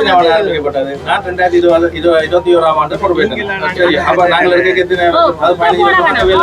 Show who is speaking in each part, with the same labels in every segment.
Speaker 1: காலத்தில் அவள் ஆரம்பிக்கப்பட்டது நான் ரெண்டாயிரத்தி இருபது இருபது இருபத்தி ஓராம் ஆண்டு பொறுப்பேற்றேன். சரி அப்ப நாங்கள் இருக்க எத்தனை அது பதினஞ்சு வருஷம் பண்ணவே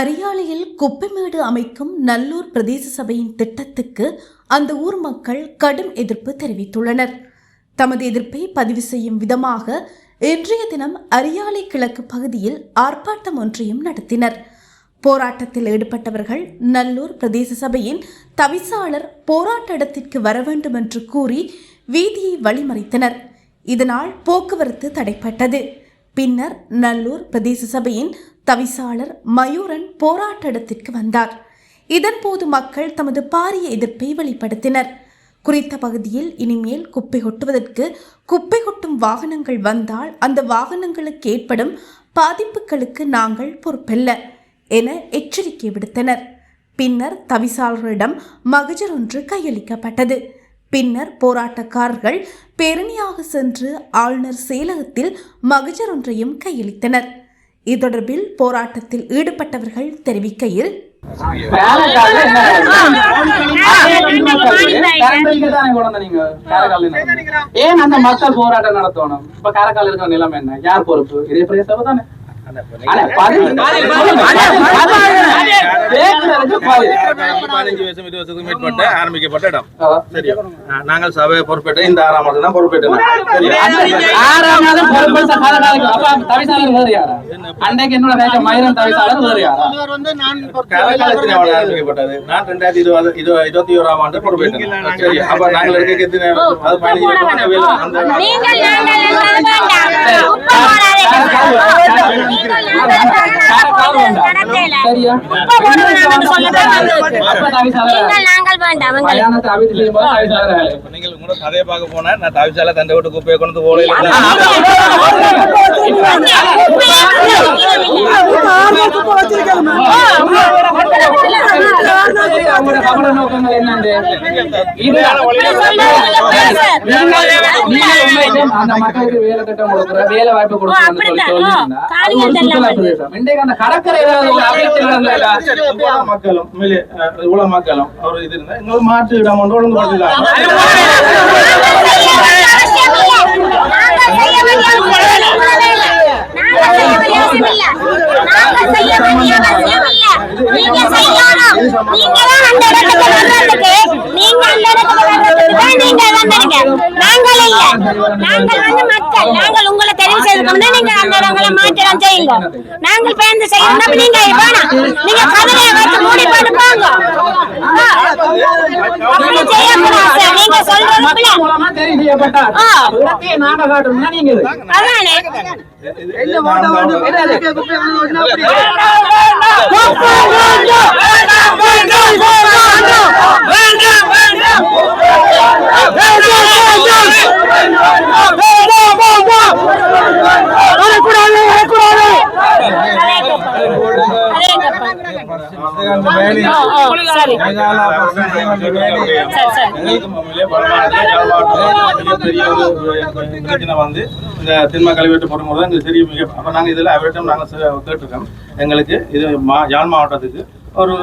Speaker 2: அரியாலையில் குப்பைமேடு அமைக்கும் நல்லூர் பிரதேச சபையின் திட்டத்துக்கு அந்த ஊர் மக்கள் கடும் எதிர்ப்பு தெரிவித்துள்ளனர். தமது எதிர்ப்பை பதிவு செய்யும் விதமாக இன்றைய தினம் அரியாலை கிழக்கு பகுதியில் ஆர்ப்பாட்டம் ஒன்றையும் நடத்தினர். போராட்டத்தில் ஈடுபட்டவர்கள் நல்லூர் பிரதேச சபையின் தவிசாளர் போராட்ட இடத்திற்கு வர வேண்டும் என்று கூறி வீதியை வழிமறித்தனர். இதனால் போக்குவரத்து தடைப்பட்டது. பின்னர் நல்லூர் பிரதேச சபையின் தவிசாளர் மயூரன் போராட்டத்திற்கு வந்தார். இதன்போது மக்கள் தமது பாரிய எதிர்ப்பை வெளிப்படுத்தினர். குறித்த பகுதியில் இனிமேல் குப்பை கொட்டுவதற்கு குப்பை கொட்டும் வாகனங்கள் வந்தால் அந்த வாகனங்களுக்கு ஏற்படும் பாதிப்புகளுக்கு நாங்கள் பொறுப்பல்ல என எச்சரிக்கை விடுத்தனர். பின்னர் தவிசாளர்களிடம் மகஜர் ஒன்று கையளிக்கப்பட்டது. பின்னர் போராட்டக்காரர்கள் பேரணியாக சென்று ஆளுநர் செயலகத்தில் மகஜர் ஒன்றையும் கையளித்தனர். இது தொடர்பில் போராட்டத்தில் ஈடுபட்டவர்கள் தெரிவிக்கையில்
Speaker 3: நீங்க ஏன் அந்த மக்கள் போராட்டம் நடத்தணும்? இப்ப காரைக்கால் இருக்கிற நிலைமை என்ன? யார் பொறுப்பு? இதே பிரதேசம் தானே
Speaker 1: பதினஞ்சு வருஷம் இருபது வருஷத்துக்கு மேற்பட்ட ஆரம்பிக்கப்பட்ட இடம். சரியா நாங்கள் சபை பொறுப்பேற்ற இந்த ஆறாம் மாதம் தான் ஆரம்பிக்கப்பட்டது நான் ரெண்டாயிரத்தி இருபது இருபது இருபத்தி ஓராம் ஆண்டு பொறுப்பேற்றேன் சரியா அப்ப நாங்கள் இருக்க
Speaker 3: சரியா?
Speaker 4: நீங்கள்
Speaker 1: உங்களோட கதையை பார்க்க போனா நான் தவிசால தண்டை விட்டு குப்பையை கொண்டு
Speaker 3: கபட நோக்கங்கள் என்னண்டு? இது நீங்கள் உண்மையிலே அந்த மக்களுக்கு வேலை திட்டம் கொடுக்குற, வேலை வாய்ப்பு கொடுக்குறோம்னு சொல்லி சொல்லியிருந்தா, அது ஒரு சுற்றுலா பிரதேசம். இன்றைக்கு அந்த கடற்கரையில ஒரு அபிவிருத்தி நடந்ததுல,
Speaker 1: இவ்வளவு மக்களும் இவ்வளவு மக்களும் இடம் ஒன்று ஒழுங்கு படுத்தலாம்
Speaker 4: நாங்கள் உங்களை தெரிவு செய்திருக்கோம் நீங்க அந்த இடங்களை மாற்றலாம் செய்யுங்க. நாங்கள் பயந்து செய்யணும் அப்ப நீங்க வேணாம் நீங்க கதலையை வச்சு மூடி போட்டு போங்க. ஆ. அப்படி செய்யக்கூடாது. நீங்க சொல்றது பிள்ளை.
Speaker 3: மூலமா தெரிவு செய்யப்பட்டார்.
Speaker 4: ஆ.
Speaker 3: இடத்தையே நாங்க
Speaker 1: வந்து இந்த திண்ம கழிவெட்டு போடும்போது இந்த சிறிய மிக அப்ப நாங்க இதுல அவரிடம் நாங்க ச- கேட்டிருக்கோம் எங்களுக்கு இது மா- யாழ் மாவட்டத்துக்கு ஒரு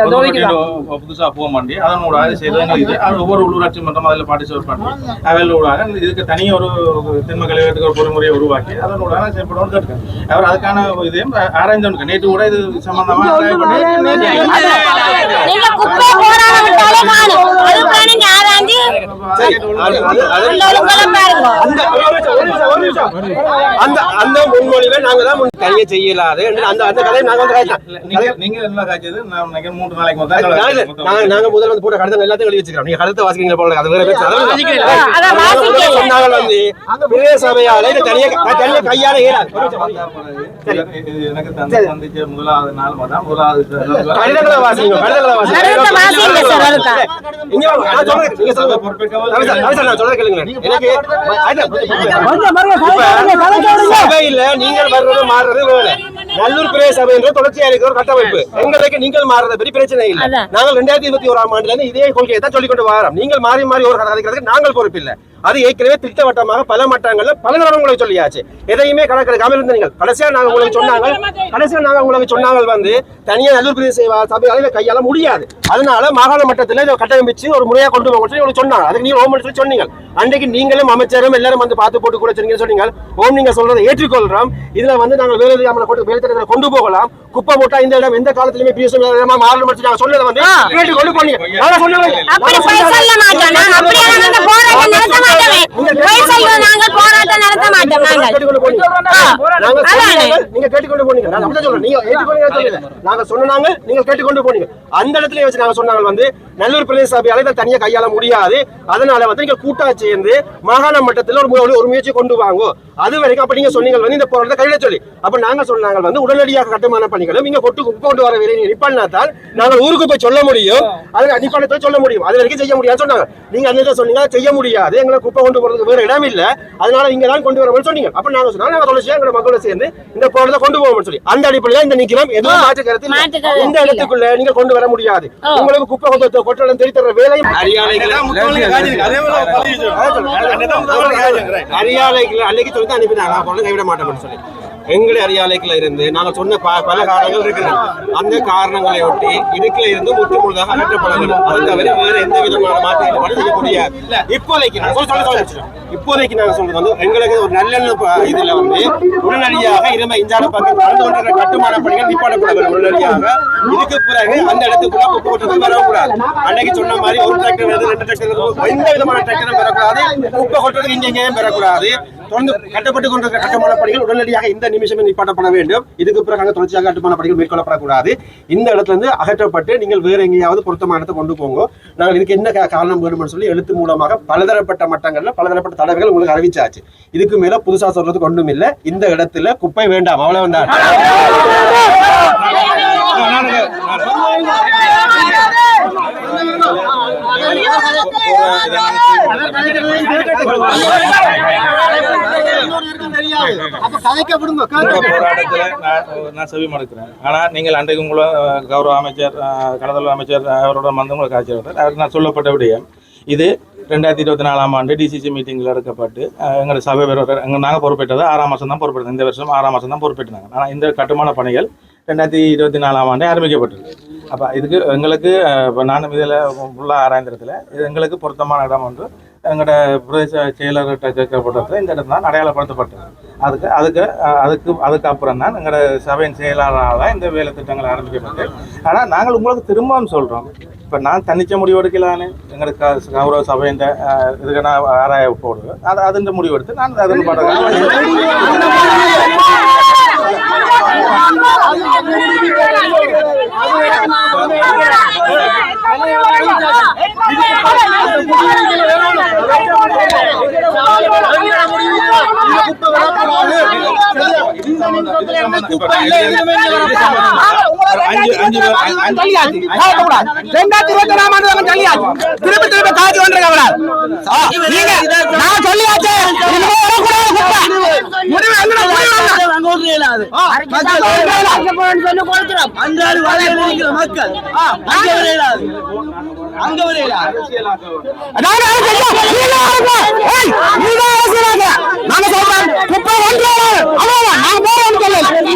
Speaker 1: ஒரு வண்டியில புதுசா போக மாட்டி அதன் ஊடாக செய்யறது இது அது ஒவ்வொரு உள்ளூராட்சி மன்றம் அதில் பார்ட்டிசிபேட் பண்ணி அதில் ஊடாக இதுக்கு தனி ஒரு திண்ம கழிவெட்டுக்கு ஒரு பொறிமுறையை உருவாக்கி அதன் ஊடாக செயல்படுவோம்னு கேட்டிருக்கேன் அவர் அதுக்கான இதையும் ஆராய்ந்து நேற்று கூட இது சம்பந்தமா ஆராய்ச்சி பண்ணி
Speaker 4: நீங்க குப்பை போடாம விட்டாலே காணும் அதுக்கு நீங்க ஆராய்ஞ்சு
Speaker 5: சரி அது அது- அது
Speaker 4: அந்த ஒழுங்கெல்லாம் பாருங்க
Speaker 5: அந்த ஒரு நிமிஷம், ஒரு நிமிஷம், ஒரு நிமிஷம். அந்த அந்த முன்மொழிவை நாங்க தான் தனியே செய்யலாது என்று அந்த அந்த கதையை நாங்க வந்து
Speaker 1: நீங்க என்ன காய்ச்சது? மூன்று நாளைக்கு முதல்
Speaker 5: நாங்க முதல்ல வந்து போட்ட கடிதம் எல்லாத்தையும் எழுதி வச்சுக்கிறோம். நீங்க கடிதத்தை வாசிக்கிறீங்க போல அது வேற. சொன்னாங்க வந்து பிரதேச சபையால இதை தனியா தனியா கையால ஏறாது.
Speaker 1: எனக்கு தந்தை முதலாவது நாள் முதலாவது
Speaker 5: கடிதங்களை வாசிங்க கடிதங்களை வாசிங்க. இங்க நீங்க சொல்லுங்க. சார், நான் கேளுங்க எனக்கு சபையில நீங்கள் வர்றது மாறுறது வேலை நல்லூர் பிரதேச சபை என்ற தொடர்ச்சியா இருக்கிற ஒரு கட்டமைப்பு. எங்களுக்கு நீங்கள் மாறுறது பெரிய பிரச்சனை இல்லை. நாங்கள் ரெண்டாயிரத்தி இருபத்தி ஓராம் ஆண்டுல இருந்து இதே கொள்கையை தான் சொல்லிக் கொண்டு வரோம். நீங்கள் மாறி மாறி ஒரு கதைக்கிறதுக்கு நாங்கள் பொறுப்பில்லை. அது ஏற்கனவே திட்டவட்டமாக பல மட்டங்கள்ல பல தடவை உங்களுக்கு சொல்லியாச்சு. எதையுமே கணக்கெடுக்காம இருந்த நீங்கள். கடைசியா நாங்க உங்களுக்கு சொன்னாங்க. கடைசியா நாங்க உங்களுக்கு சொன்னாங்க வந்து தனியா நல்லூர் பிரதேச சபை- சபையால இதை கையாள முடியாது. அதனால மாகாண மட்டத்துல இதை கட்டமைச்சு ஒரு முறையா கொண்டு போக சொல்லி உங்களுக்கு சொன்னாங்க. அதுக்கு நீங்க ஓம் சொல்லி சொன்னீங்க. அன்றைக்கு நீங்களும் அமைச்சரும் எல்லாரும் வந்து பார்த்து போட்டு கூட சொன்னீங்க சொன்னீங்க. ஓம் நீங்க சொல்றதை ஏற்றுக்கொள்றோம். இதுல வந்து நாங்கள் வேலை கொண்டு வேலை கொண்டு போகலாம். குப்பை போட்டா இந்த இடம் எந்த காலத்திலுமே பிஎஸ்எம் மாறணும் மட்டும் நாங்க சொன்னதை வந்து. ஏற்றுக்கொண்டு போனீங்க நாங்க
Speaker 4: மாட்டோம் நாங்க. நாங்க போய் சொல்லுவோம் நாங்க போராட்டம் நடத்த மாட்டோம் நாங்கள்
Speaker 5: போனீங்க. நாங்க நீங்க கேட்டுக்கொண்டு. நீங்க. நாங்க சொன்னாங்க நீங்க கேட்டுக்கொண்டு அந்த இடத்துல வச்சு நாங்க சொன்னாங்க வந்து நல்லூர் பிரதேச சபையால இதை தனியா கையாள முடியாது. அதனால வந்து நீங்க கூட்டா சேர்ந்து மாகாண மட்டத்துல ஒரு ஒரு முயற்சி கொண்டு வாங்கோ. அது வரைக்கும் அப்ப நீங்க சொன்னீங்க வந்து இந்த போராட்டத்தை கையில சொல்லி. அப்ப நாங்க சொன்னாங்க வந்து உடனடியாக கட்டுமான பணிகளும் இங்க கொட்டு கொண்டு வர வேலையை நிப்பாட்டினா தான் நாங்கள் ஊருக்கு போய் சொல்ல முடியும். அது நிப்பாட்டத்தை சொல்ல முடியும். அது வரைக்கும் செய்ய முடியாதுன்னு சொன்னாங்க. நீங்க அந்த சொன்னீங்க செய்ய முடியாது. எங்களை குப்பை கொண்டு போறதுக்கு வேற இடம் இல்ல. அதனால இங்க தான் கொண்டு வரணும்னு சொன்னீங்க. அப்ப நாங்க சொன்னாங்க நாங்க தொடர்ச்சியா எங்க மக்களோட சேர்ந்து இந்த போராட்டத்தை கொண்டு போவோம்னு சொல்லி. அந்த அடிப்படையில இந்த நிக்கிறோம். எதுவும் மாற்று கருத்து இந்த இடத்துக்குள்ள நீங்க கொண்டு வர முடியாது. உங்களுக்கு குப்பை கொண்டு கொட்டடம் தெரி தர வேலையும் அரியாலைகள் அன்னைக்கு சொல்லி தான் அனுப்பினாங்க கைவிட மாட்டோம்னு சொல்லி. எங்களுடைய அரியாலைக்குள்ள இருந்து நாங்கள் சொன்ன ப- பல காரணங்கள் இருக்கிறது அந்த காரணங்களை ஒட்டி இதுக்குள்ள இருந்து முற்றுமுழுதாக அகற்றப்பட வேண்டும் அது தவிர வேற எந்த விதமான மாற்று ஈடுபாடு முடியாது இப்போதைக்கு நான் சொல்ல சொல்ல இப்போதைக்கு நாங்கள் சொல்றது வந்து எங்களுக்கு ஒரு நல்லெண்ண இதில் இதுல வந்து உடனடியாக இரும இஞ்சான பக்கம் நடந்து கொண்டிருக்கிற கட்டுமான பணிகள் நிப்பாடப்பட வேண்டும் உடனடியாக இதுக்கு பிறகு அந்த இடத்துக்குள்ள குப்பை கொட்டதும் வரக்கூடாது. அன்னைக்கு சொன்ன மாதிரி ஒரு டிராக்டர் வருது ரெண்டு டிராக்டர் வருது எந்த விதமான டிராக்டரும் பெறக்கூடாது குப்பை கொட்டுறதுக்கு இங்கேயும் எங்கேயும் பெறக்கூடாது தொடர்ந்து கட்டப்பட்டு கொண்டிருக்கிற கட்டுமான பணிகள் உடனடியாக இந்த நிமிஷமே நிப்பாட்டப்பட வேண்டும். இதுக்கு பிறகு தொடர்ச்சியாக கட்டுமான பணிகள் மேற்கொள்ளப்படக்கூடாது. இந்த இடத்துல இருந்து அகற்றப்பட்டு நீங்கள் வேற எங்கேயாவது பொருத்தமான இடத்தை கொண்டு போங்க. நாங்கள் இதுக்கு என்ன காரணம் வேணும்னு சொல்லி எழுத்து மூலமாக பலதரப்பட்ட மட்டங்கள்ல பலதரப்பட்ட தடவைகள் உங்களுக்கு அறிவிச்சாச்சு. இதுக்கு மேல புதுசா சொல்றதுக்கு ஒன்றும் இல்ல. இந்த இடத்துல குப்பை வேண்டாம். அவ்வளவு தான்
Speaker 1: போராட்டத்துல நான் நான் செவி மடுக்கிறேன் ஆனால் நீங்கள் அன்றைக்கு உங்களை கௌரவ அமைச்சர் அஹ், அமைச்சர் அவரோட வந்து உங்களுக்கு காட்சி அவர் நான் சொல்லப்பட்ட விடயம் இது ரெண்டாயிரத்தி இருபத்தி நாலாம் ஆண்டு டிசிசி மீட்டிங்கில் எடுக்கப்பட்டு அஹ், எங்களோட சபை பேர் எங்க நாங்கள் பொறுப்பேற்றது ஆறாம் மாதம் தான் பொறுப்பேற்றோம் இந்த வருஷம் ஆறாம் மாதம் தான் பொறுப்பேற்றாங்க ஆனால் இந்த கட்டுமான பணிகள் ரெண்டாயிரத்தி இருபத்தி நாலாம் ஆண்டு ஆரம்பிக்கப்பட்டது அப்போ இதுக்கு எங்களுக்கு இப்போ நானும் இதில் ஃபுல்லாக ஆராய்ந்திரத்தில் இது எங்களுக்கு பொருத்தமான இடம் வந்து எங்களோட பிரதேச செயலர்கிட்ட கேட்கப்பட்டது இந்த இடம் தான் அடையாளப்படுத்தப்பட்டது அதுக்கு அதுக்கு அதுக்கு அதுக்கு அப்புறம் தான் எங்களோட சபையின் செயலாளரால் இந்த வேலை திட்டங்கள் ஆரம்பிக்கப்பட்டு ஆனால் நாங்கள் உங்களுக்கு திரும்பவும் சொல்கிறோம் இப்போ நான் தனிச்ச முடிவு எடுக்கலான்னு எங்களுக்கு கௌரவ சபையின் இதுக்கு நான் ஆராய போடுவேன் அது அதுன்ற முடிவு எடுத்து நான் அதன் அஞ்சு
Speaker 6: ரெண்டாயிரத்தி இருபத்தி ஒண்ணாம் ஆண்டு சொல்லியாச்சு திருப்பி திருப்பி கொண்டிருக்க கூடாது நீங்க நான் சொல்லியாச்சு. முடிவு
Speaker 7: மக்கள் அங்க வரையிலாது அங்க வரையிலாது
Speaker 6: நாங்க அரசியல் நீங்க அரசியல். ஏய், நீங்க அரசியலாங்க. நாங்க சொல்றோம், குப்பை ஒன்று வராது. அவ்வளவுதான். நாங்க வேற ஒண்ணும் சொல்லல. அரசியலாங்க. இங்க.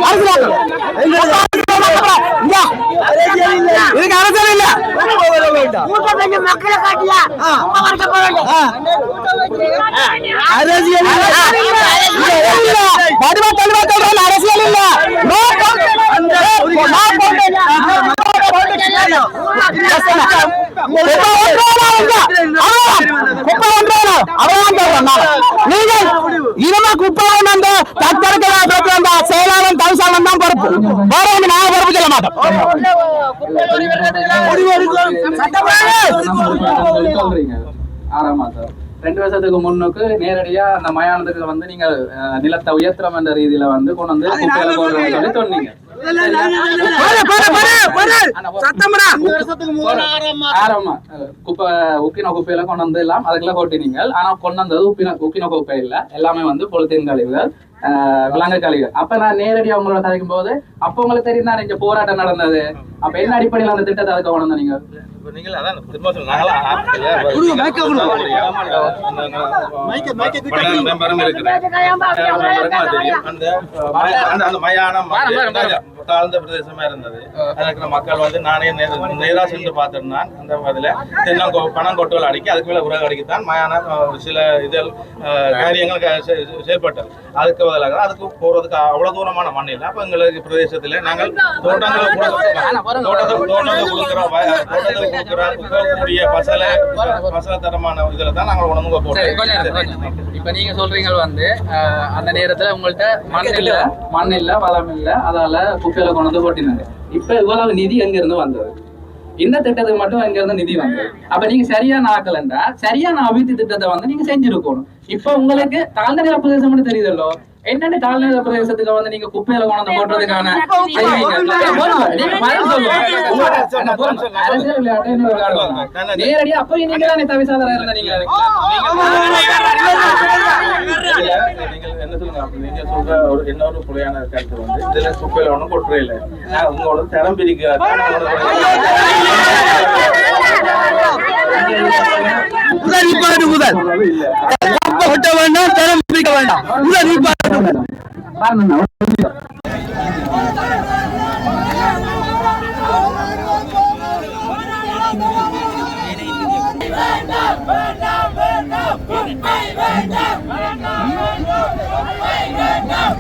Speaker 6: இதுக்கு அரசியல் இல்ல. அரசியல் அரசியல் இல்ல குப்பை ஒன்றானா நீங்கள் இனிமே குப்பை தத்தெடுக்கிற பிரச்சனை அந்த செயலாளன் தவிசாளன் தான் பொறுப்பு வேற ஒண்ணு நான் பொறுப்பு சொல்ல மாட்டேன்
Speaker 3: சொல்றீங்க ஆறாம் மாசம் ரெண்டு வருஷத்துக்கு முன்னுக்கு நேரடியா அந்த மயானத்துக்கு வந்து நீங்க நிலத்தை உயர்த்தம் என்ற ரீதியில வந்து கொண்டு வந்து சொல்லி சொன்னீங்க உக்கின குப்பையில கொண்டு வந்து எல்லாம் அதுக்குள்ள கொட்டினீங்க. ஆனா கொண்டு வந்தது உப்பின உக்கின குப்பை இல்ல. எல்லாமே வந்து பொலித்தீன் கழிவுகள். விலங்கு கழிவுகள் அப்ப நான் நேரடியா உங்களோட கதைக்கும் போது அப்ப உங்களுக்கு தெரியும் தான் இங்க போராட்டம் நடந்தது. அப்ப என்ன அடிப்படையில் அந்த திட்டத்தை அதுக்கு கொண்டு
Speaker 1: தெரியும். அந்த மயானம். தாழ்ந்த பிரதேசமா இருந்தது. அதுல இருக்கிற மக்கள் வந்து நானே நேர- நேரா சென்று பார்த்திருந்தான் அந்த அதுல தென்னம் கொ- பணம் கொட்டுகள் அடிக்கி அதுக்கு மேல உரக அடிக்கத்தான் ஒரு சில இதில் காரியங்கள் செயல்பட்டது. அதுக்கு பதிலாக அதுக்கு போறதுக்கு அவ்வளவு தூரமான மண் இல்லை. அப்ப எங்களுக்கு பிரதேசத்துல நாங்கள் தோட்டங்களை கூட தோட்டத்தை தோட்டத்தை கொடுக்குறோம் வய- தோட்டத்தை கொடுக்குறோம் கொடுக்கக்கூடிய பசலை பசலை தரமான இதுல தான் நாங்கள் உணவு போட்டோம்.
Speaker 3: இப்ப நீங்க சொல்றீங்க வந்து அந்த நேரத்துல உங்கள்ட்ட மண் இல்ல மண் இல்ல வளம் இல்ல. அதால குப்பையில கொண்டு வந்து போட்டிருந்தாங்க. இப்ப இவ்வளவு நிதி எங்க இருந்து வந்தது? இந்த திட்டத்துக்கு மட்டும் எங்க இருந்து நிதி வந்தது? அப்ப நீங்க சரியான ஆக்கலன்றா சரியான அபிவிருத்தி திட்டத்தை வந்து நீங்க செஞ்சிருக்கணும். இப்ப உங்களுக்கு தாழ்ந்த நில பிரதேசம் மட்டும் தெரியுதல்லோ? என்னென்ன தாழ்ந்த நில பிரதேசத்துக்கு வந்து நீங்க குப்பையில கொண்டு வந்து போடுறதுக்கான. அரசியல் விளையாட்டு. நேரடியா அப்ப நீங்க தானே தவிசாளராக இருந்த நீங்க
Speaker 1: என்ன சொல்லுங்க நீங்க சொல்ற ஒரு இன்னொரு புலையான கருத்து வந்து இதுல குப்பையில ஒண்ணும் கொட்டுறே இல்லை உங்களோட தரம் பிரிக்கிறது
Speaker 6: முதல் நிப்பாட்டு முதல் குப்பை கொட்ட வேண்டாம் தரம் பிரிக்க வேண்டாம் முதல் நிப்பாட்டு முதல்
Speaker 3: பாருங்க
Speaker 4: வேண்டாம்